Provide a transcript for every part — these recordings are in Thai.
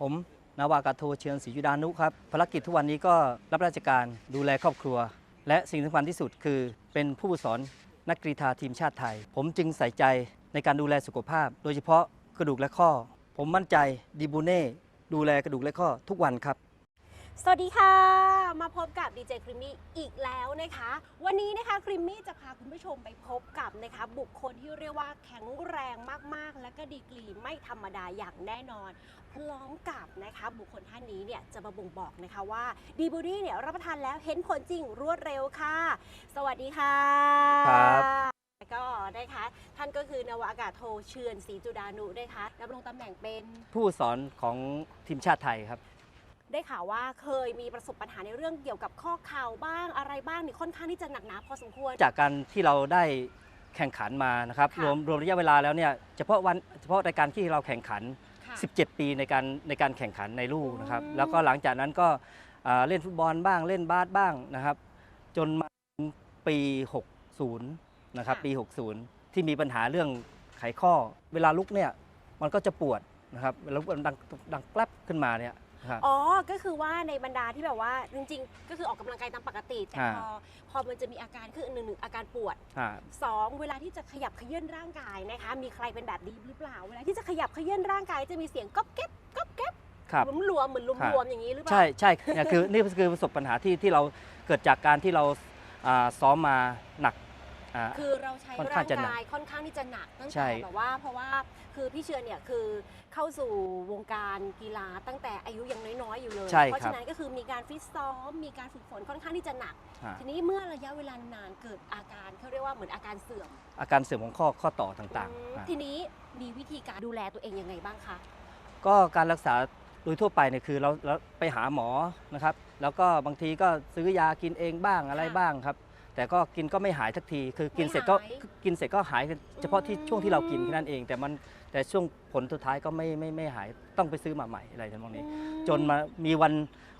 ผมนาวากาโทเชียนศรียุดานุครับภารกิจทุกวันนี้ก็รับราชการดูแลครอบครัว และสิ่งสำคัญที่สุดคือ เป็นผู้สอนนักกรีฑาทีมชาติไทย ผมจึงใส่ใจในการดูแลสุขภาพ โดยเฉพาะกระดูกและข้อ ผมมั่นใจดีบูเน่ดูแลกระดูกและข้อทุกวันครับ สวัสดีค่ะ เจคริมมี่อีกแล้วนะคะ วันนี้นะคะคริมมี่จะพาคุณผู้ชมไปพบกับนะคะ บุคคลที่เรียกว่าแข็งแรงมากๆ และก็ดีกรีไม่ธรรมดาอย่างแน่นอน พร้อมกับนะคะบุคคลท่านนี้เนี่ยจะมาบ่งบอกนะคะว่าดีบูดี้เนี่ยรับประทานแล้วเห็นผลจริงรวดเร็วค่ะ สวัสดีค่ะครับแล้วก็นะคะท่านก็คือนาวาอากาศโทเชือนศรีจุดานุนะคะดำรงตำแหน่งเป็นผู้สอนของทีมชาติไทยครับ ได้ข่าวว่าเคยมีประสบปัญหาในเรื่องเกี่ยวกับข้อเข่าบ้างอะไรบ้างนี่ค่อนข้างที่จะหนักหนาพอสมควร จากการที่เราได้แข่งขันมานะครับค่ะรวมรวมระยะเวลาแล้วเนี่ยเฉพาะวันเฉพาะรายการที่เราแข่งขัน ค่ะ17 ปีในการในการแข่งขันในลูกนะครับ อืม แล้วก็หลังจากนั้นก็อ่าเล่นฟุตบอลบ้างเล่นบาสบ้างนะครับ จนมาถึงปี 60 นะครับ ปี 60 ที่มีปัญหาเรื่องไขข้อ เวลาลุกเนี่ยมันก็จะปวดนะครับเวลาลุกมันดังดังแกลบขึ้นมาเนี่ยนะ ครับ อ๋อ ก็คือว่าในบรรดาที่แบบว่าจริงๆ ก็คือออกกำลังกายตามปกติ แต่อ่าพอพอมันจะมีอาการคือหนึ่งหนึ่งอาการปวดอ่าสองเวลาที่จะขยับเขยื่นร่างกายนะคะ มีใครเป็นแบบนี้หรือเปล่า เวลาที่จะขยับเขยื่นร่างกายจะมีเสียงก๊อบแก๊บก๊อบแก๊บครับ หลวมรวมๆเหมือนรวมครับรวมๆอย่างนี้หรือเปล่า ใช่ใช่เนี่ยคือนี่คือประสบปัญหาที่ที่เราเกิดจากการที่เราอ่าซ้อมมาหนักอ่า คือเราใช้ค่อนร่าข้างงจะหนัก กายค่อนข้างที่จะหนักตั้งใช่ แต่แบบว่าเพราะว่าคือพี่เชือนเนี่ยคือเข้าสู่วงการกีฬาตั้งแต่อายุยังน้อยๆอยู่เลย ใช่เพราะครับ ฉะนั้นก็คือมีการฟิตซ้อมมีการฝึกฝนค่อนข้างที่จะหนักอ่าทีนี้เมื่อระยะเวลานานเกิดอาการเขาเรียกว่าเหมือนอาการเสื่อมอาการเสื่อมของข้อข้อต่อต่างอืมๆอ่าทีนี้มีวิธีการดูแลตัวเองยังไงบ้างคะก็การรักษาโดยทั่วไปเนี่ยคือเราเราไปหาหมอนะครับ แล้วก็บางทีก็ซื้อยากินเองบ้างอะไรบ้างครับ แต่ก็กินก็ไม่หายสักที คือกินไม่เสร็จก็หาย กินเสร็จก็หายเฉพาะที่อืมช่วงที่เรากินแค่นั้นเอง แต่มันแต่ช่วงผลสุดท้ายก็ไม่ไม่ไม่หายต้องไปซื้อมาใหม่อะไรทั้งนี้อืจนมามีวัน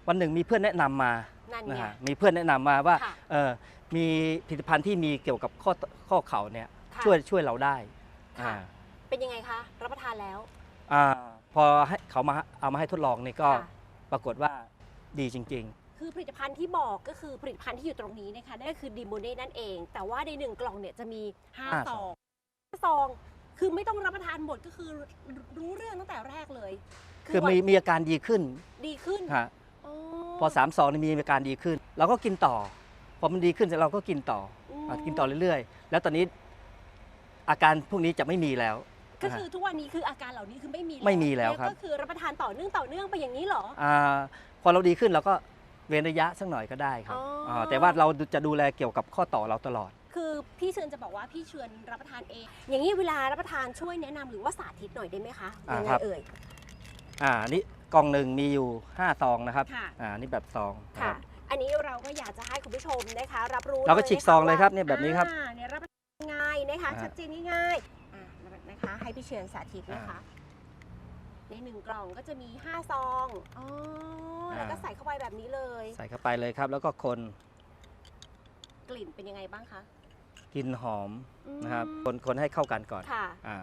วันหนึ่งมีเพื่อนแนะนำมานั่นนะไง ฮะมีเพื่อนแนะนำมาว่าค่ะเออมีผลิตภัณฑ์ที่มีเกี่ยวกับข้อข้อเข่าเนี่ยค่ะช่วยช่วยเราได้ค่ะ อ่า เป็นยังไงคะ รับประทานแล้วอ่าพอให้เขามาเอามาให้ทดลองนี่ก็ค่ะ ปรากฏว่าดีจริง คือผลิตภัณฑ์ที่บอกก็คือผลิตภัณฑ์ที่อยู่ตรงนี้นะคะนั่นก็คือดีโมเน่นั่นเอง แต่ว่าในหนึ่งกล่องเนี่ยจะมีห้า5ซซอองงห้าซอง คือไม่ต้องรับประทานหมดก็คือรู้เรื่องตั้งแต่แรกเลยๆคือมีมีอาการดีขึ้นดีขึ้นฮะอ๋อพอสามสองมีอาการดีขึ้น เราก็กินต่อ พอมันดีขึ้นเสร็จเราก็กินต่อม อะกินต่อเรื่อยๆ แล้วตอนนี้อาการพวกนี้จะไม่มีแล้วก็คือทุกวันนี้คืออาการเหล่านี้คือไม่มีไม่มีแล้วครับ ก็คือรับประทานต่อเนื่องต่อเนื่องไปอย่างนี้เหรออาพอเราดีขึ้นเราก็ เว้นระยะสักหน่อยก็ได้ครับอ๋ออ่าแต่ว่าเราจะดูแลเกี่ยวกับข้อต่อเราตลอด คือพี่เชิญจะบอกว่าพี่เชิญรับประทานเอง อย่างนี้เวลารับประทานช่วยแนะนำหรือว่าสาธิตหน่อยได้ไหมคะอ่ายังไงครับ เอ่ย อ่านี่กล่องหนึ่งมีอยู่5ซองนะครับค่ะ อ่านี่แบบซองนะค่ะ รับ อันนี้เราก็อยากจะให้คุณผู้ชมนะคะ รับรู้เราก็ฉีกซองเลยครับว่าเนี่ยแบบนี้ครับอ่าเนี่ยรับประทานง่ายนะคะอ่าชัดเจนง่ายๆอ่านะคะให้พี่เชิญสาธิตนะคะ ในหนึ่งกล่องก็จะมี 5 ซองอ๋อแล้วก็อ่าใส่เข้าไปแบบนี้เลย ใส่เข้าไปเลยครับ แล้วก็คนกลิ่นเป็นยังไงบ้างคะ กลินหอมอืมนะครับคนคนให้เข้ากันก่อนค่ะอ่า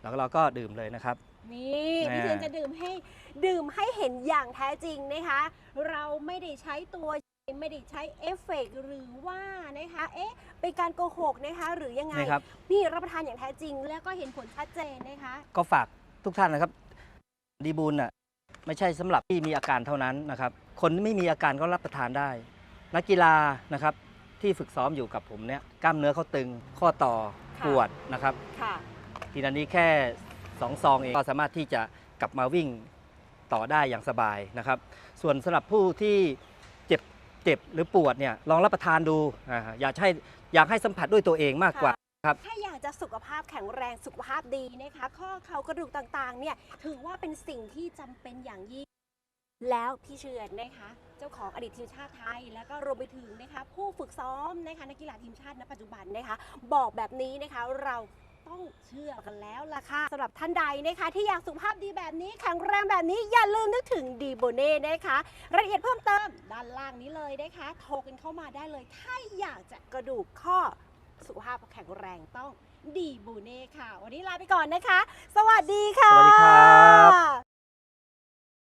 แล้วเราก็ดื่มเลยนะครับ นี่แน่พี่เชิญจะดื่มให้ดื่มให้เห็นอย่างแท้จริงนะคะ เราไม่ได้ใช้ตัวไม่ได้ใช้เอฟเฟกต์หรือว่านะคะเอ๊ะเป็นการโกหกนะคะหรือยังไงนี่ครับนี่รับประทานอย่างแท้จริง แล้วก็เห็นผลชัดเจนนะคะ ก็ฝากทุกท่านนะครับ ดีบูลน่ะไม่ใช่สำหรับที่มีอาการเท่านั้นนะครับ คนที่ไม่มีอาการก็รับประทานได้ นักกีฬานะครับที่ฝึกซ้อมอยู่กับผมเนี่ยกล้ามเนื้อเขาตึงข้อต่อค่ะปวดนะครับค่ะทีนี้แค่สองซองเองก็สามารถที่จะกลับมาวิ่งต่อได้อย่างสบายนะครับ ส่วนสำหรับผู้ที่เจ็บเจ็บหรือปวดเนี่ยลองรับประทานดูอ่าอยากให้อยากให้สัมผัสด้วยตัวเองมากกว่า ถ้าอยากจะสุขภาพแข็งแรงสุขภาพดีนะคะ ข้อเข่ากระดูกต่างๆ เนี่ยถือว่าเป็นสิ่งที่จำเป็นอย่างยิ่ง แล้วพี่เชือนนะคะ เจ้าของอดีตทีมชาติไทย แล้วก็รวมไปถึงนะคะผู้ฝึกซ้อมนะคะนักกีฬาทีมชาติณปัจจุบันนะคะ บอกแบบนี้นะคะเราต้องเชื่อกันแล้วล่ะค่ะสำหรับท่านใดนะคะ ที่อยากสุขภาพดีแบบนี้แข็งแรงแบบนี้อย่าลืมนึกถึงดีโบเน่นะคะรายละเอียดเพิ่มเติมด้านล่างนี้เลยนะคะ โทรกันเข้ามาได้เลย ถ้าอยากจะกระดูกข้อ สุขภาพแข็งแรงต้องดีบูเน่ค่ะ วันนี้ลาไปก่อนนะคะ สวัสดีค่ะ สวัสดีครับ